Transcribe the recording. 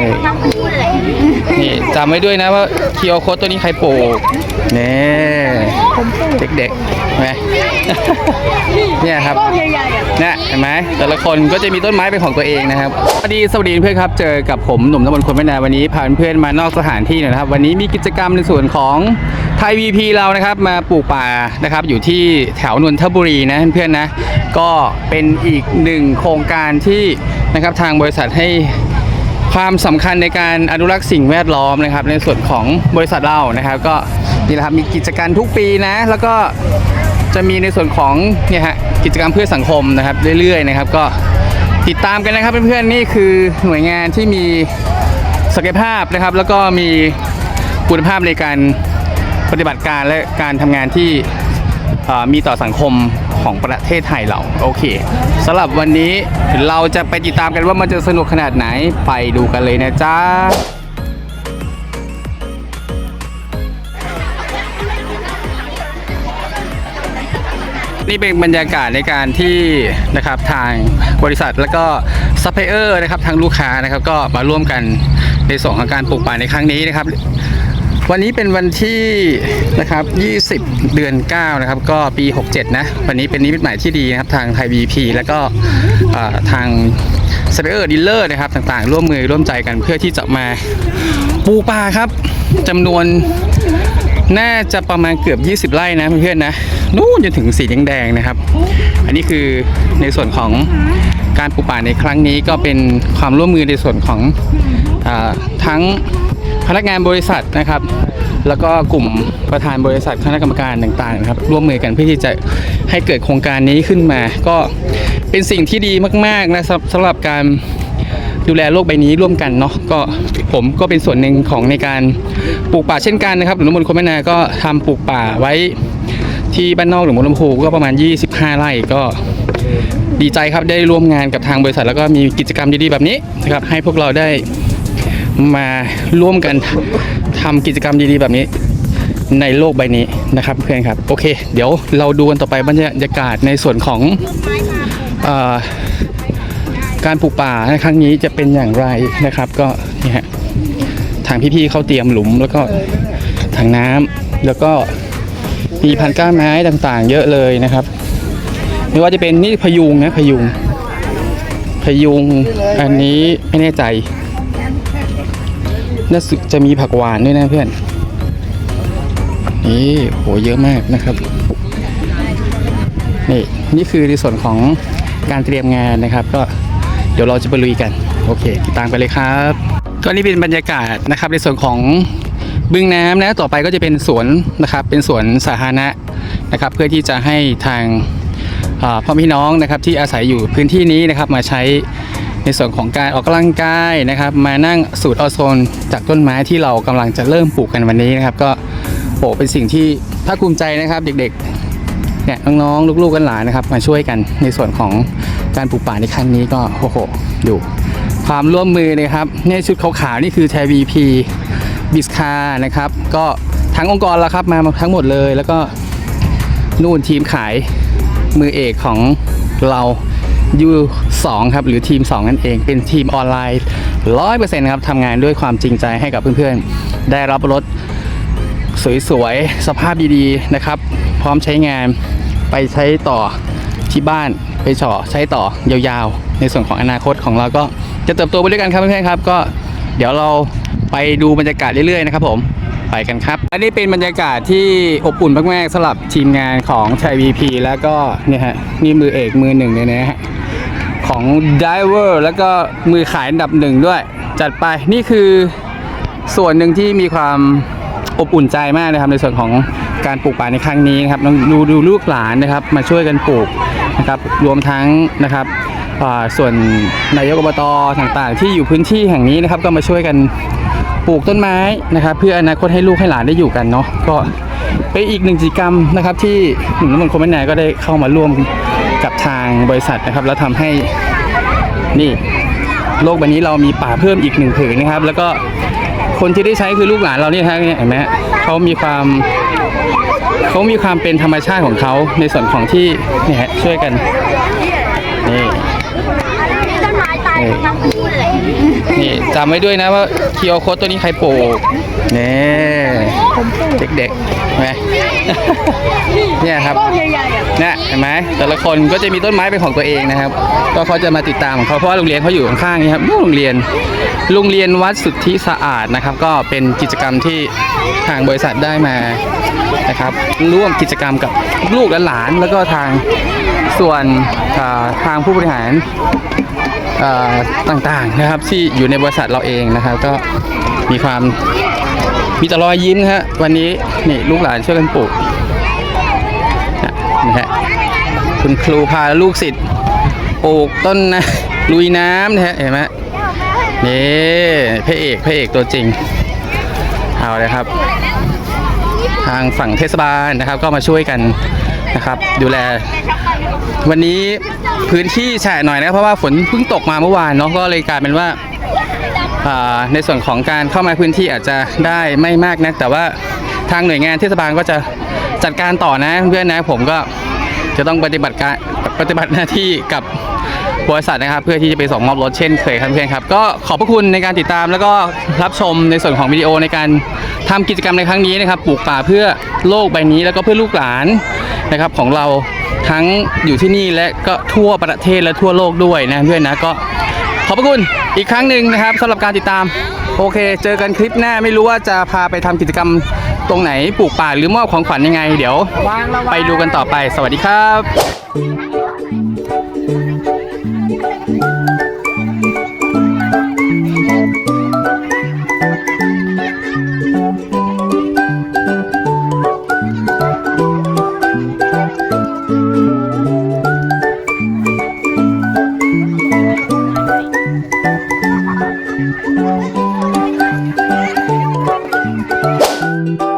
นี่นี่จำไว้ด้วยนะว่าคีโอโคตัวนี้ใครปลูกนี่เด็กๆเห็นไหมเนี่ยครับเนี่ยเห็นไหมแต่ละคนก็จะมีต้นไม้เป็นของตัวเองนะครับสวัสดีสวัสดีเพื่อนครับ เจอกับผมหนุ่มตำบลคนไม่นานวันนี้พาเพื่อนมานอกสถานที่หนอยนะครับ วันนี้มีกิจกรรมในส่วนของไทยวีพีเรานะครับ มาปลูกป่านะครับ อยู่ที่แถวนนทบุรีนะเพื่อนๆนะ ก็เป็นอีกหนึ่งโครงการที่นะครับทางบริษัทให้ ความสำคัญในการอนุรักษ์สิ่งแวดล้อมนะครับ ในส่วนของบริษัทเรานะครับ ก็นี่แหละครับมีกิจการทุกปีนะ แล้วก็จะมีในส่วนของเนี่ยฮะกิจกรรมเพื่อสังคมนะครับเรื่อยๆนะครับ ก็ติดตามกันนะครับเพื่อนๆนี่คือหน่วยงานที่มีศักยภาพนะครับ แล้วก็มีคุณภาพในการปฏิบัติการและการทำงานที่มีต่อสังคม ของประเทศไทยเราโอเคสำหรับวันนี้เราจะไปติดตามกันว่ามันจะสนุกขนาดไหนไปดูกันเลยนะจ๊ะนี่เป็นบรรยากาศในการที่นะครับทางบริษัทแล้วก็ซัพพลายเออร์นะครับทางลูกค้านะครับก็มาร่วมกันในส่วนของการปลูกป่าในครั้งนี้นะครับ วันนี้เป็นวันที่นะครับ 20 เดือน 9 นะครับ ก็ปี 67 นะ วันนี้เป็นนิมิตหมายที่ดีนะครับ ทางไทย BP แล้วก็ทางสเปเออร์ดีลเลอร์นะครับ ต่างๆ ร่วมมือร่วมใจกันเพื่อที่จะมาปูป่าครับจำนวนน่าจะประมาณเกือบ 20 ไร่นะเพื่อนๆนะนู่นจนถึงสีแดงๆนะครับ อันนี้คือในส่วนของการปลูกป่าในครั้งนี้ก็เป็นความร่วมมือในส่วนของอทั้ง พนักงานบริษัทนะครับ แล้วก็กลุ่มประธานบริษัทคณะกรรมการต่างๆนะครับร่วมมือกันเพื่อที่จะให้เกิดโครงการนี้ขึ้นมา ก็เป็นสิ่งที่ดีมากๆนะครับสำหรับการดูแลโลกใบนี้ร่วมกันเนาะก็ผมก็เป็นส่วนหนึ่งของในการปลูกป่าเช่นกันนะครับหลวงมนต์คมนาก็ทำปลูกป่าไว้ที่บ้านนอกหลวงมนต์ลำพูก็ประมาณ 25 ไร่ก็ดีใจครับได้ร่วมงานกับทางบริษัท แล้วก็มีกิจกรรมดีๆแบบนี้นะครับให้พวกเราได้ มาร่วมกันทำกิจกรรมดีๆแบบนี้ในโลกใบนี้นะครับเพื่อนครับ โอเค เดี๋ยวเราดูกันต่อไปบรรยากาศในส่วนของออการปลูกป่าในครั้งนี้จะเป็นอย่างไรนะครับ ก็นี่ฮะทางพี่ๆเขาเตรียมหลุมแล้วก็ถังน้ำแล้วก็มีพันก้านไม้ต่างๆ เยอะเลยนะครับ ไม่ว่าจะเป็นนี่พยุงนะพยุงพยุงอันนี้ไม่แน่ใจ น่าสึกจะมีผักหวานด้วยนะเพื่อน นี่โหเยอะมากนะครับ นี่นี่คือในส่วนของการเตรียมงานนะครับ ก็เดี๋ยวเราจะไปลุยกัน โอเค ติดตามไปเลยครับ ก็นี่เป็นบรรยากาศนะครับ ในส่วนของบึงน้ำนะต่อไปก็จะเป็นสวนนะครับ เป็นสวนสาธารณะนะครับ เพื่อที่จะให้ทางพ่อพี่น้องนะครับที่อาศัยอยู่พื้นที่นี้นะครับมาใช้ ในส่วนของการออกกำลังกายนะครับ มานั่งสูดออโซนจากต้นไม้ที่เรากำลังจะเริ่มปลูกกันวันนี้นะครับ ก็โหเป็นสิ่งที่ภาคภูมิใจนะครับ เด็กๆเนี่ยน้องๆลูกๆกันหลานนะครับ มาช่วยกันในส่วนของการปลูกป่าในครั้งนี้ก็โอ้โหดูความร่วมมือนะครับเนี่ยชุดขาวๆนี่คือแทวีพีบิสคานะครับ ก็ทั้งองค์กรและครับมาทั้งหมดเลย แล้วก็นู่นทีมขายมือเอกของเรา ยูสองครับหรือทีม 2 นั่นเอง เป็นทีมออนไลน์ร้อยเปอร์เซ็นต์ครับทำงานด้วยความจริงใจให้กับเพื่อนๆ ได้รับรถสวยๆ สภาพดีๆ นะครับ พร้อมใช้งานไปใช้ต่อที่บ้านไปเฉาะใช้ต่อยาวๆ ในส่วนของอนาคตของเราก็จะเติบโตไปด้วยกันครับเพื่อนๆครับ ก็เดี๋ยวเราไปดูบรรยากาศเรื่อยๆนะครับผมไปกันครับ อันนี้เป็นบรรยากาศที่อบอุ่นมากๆสำหรับทีมงานของไทย VP แล้วก็เนี่ยฮะนี่มือเอกมือหนึ่งเลยนะฮะ ของ Diver แล้วก็มือขายอันดับหนึ่งด้วย จัดไปนี่คือส่วนหนึ่งที่มีความอบอุ่นใจมากนะครับ ในส่วนของการปลูกป่าในครั้งนี้นะครับน้องดูดูลูกหลานนะครับ มาช่วยกันปลูกนะครับ รวมทั้งนะครับส่วนนายกอบตต่างๆ ที่อยู่พื้นที่แห่งนี้นะครับ ก็มาช่วยกันปลูกต้นไม้นะครับ เพื่ออนาคตให้ลูกให้หลานได้อยู่กันเนาะก็เป็นอีกหนึ่งกิจกรรมนะครับ ที่หนุ่มน้ำมันคมแม่นายก็ได้เข้ามาร่วม กับทางบริษัทนะครับ แล้วทำให้นี่โลกใบนี้เรามีป่าเพิ่มอีกหนึ่งผืนนะครับ แล้วก็คนที่ได้ใช้คือลูกหลานเราเนี่ยฮะเนี่ยเห็นไหมเขามีความเขามีความเป็นธรรมชาติของเขาในส่วนของที่เนี่ยฮะช่วยกันนี่นี่จำไว้ด้วยนะว่าคีโอโคดตัวนี้ใครปลูกนี่เด็กๆไหม เนี่ยครับเนี่ยเห็นไหมแต่ละคนก็จะมีต้นไม้เป็นของตัวเองนะครับ ก็เขาจะมาติดตามของเขาเพราะว่าโรงเรียนเขาอยู่ข้างๆนี่ครับโรงเรียนโรงเรียนวัดสุทธิสะอาดนะครับ ก็เป็นกิจกรรมที่ทางบริษัทได้มานะครับ ร่วมกิจกรรมกับลูกและหลานแล้วก็ทางส่วนทางผู้บริหารต่างๆนะครับที่อยู่ในบริษัทเราเองนะครับ ก็มีความ มีแต่รอยยิ้มฮะวันนี้นี่ลูกหลานช่วยกันปลูกนะฮะคุณครูพาลูกศิษย์ปลูกต้นนะลุยน้ำนะฮะเห็นไหมนี่พระเอกพระเอกตัวจริงเอาเลยครับ ทางฝั่งเทศบาลนะครับ ก็มาช่วยกันนะครับ ดูแล วันนี้พื้นที่แฉะหน่อยนะเพราะว่าฝนเพิ่งตกมาเมื่อวานเนาะก็เลยกลายเป็นว่า ในส่วนของการเข้ามาพื้นที่อาจจะได้ไม่มากนะแต่ว่าทางหน่วยงานเทศบาลก็จะจัดการต่อนะเพื่อนนะผมก็จะต้องปฏิบัติการปฏิบัติหน้าที่กับบริษัทนะครับ เพื่อที่จะไปส่งมอบรถเช่นเคยครับเพื่อนครับ ก็ขอบพระคุณในการติดตามแล้วก็รับชมในส่วนของวิดีโอในการทำกิจกรรมในครั้งนี้นะครับปลูกป่าเพื่อโลกใบนี้แล้วก็เพื่อลูกหลานนะครับของเราทั้งอยู่ที่นี่และก็ทั่วประเทศและทั่วโลกด้วยนะเพื่อนนะก็ ขอบพระคุณอีกครั้งหนึ่งนะครับสำหรับการติดตาม โอเค เจอกันคลิปหน้าไม่รู้ว่าจะพาไปทำกิจกรรมตรงไหนปลูกป่าหรือมอบของขวัญยังไง เดี๋ยว ไปดูกันต่อไป สวัสดีครับ Thank you.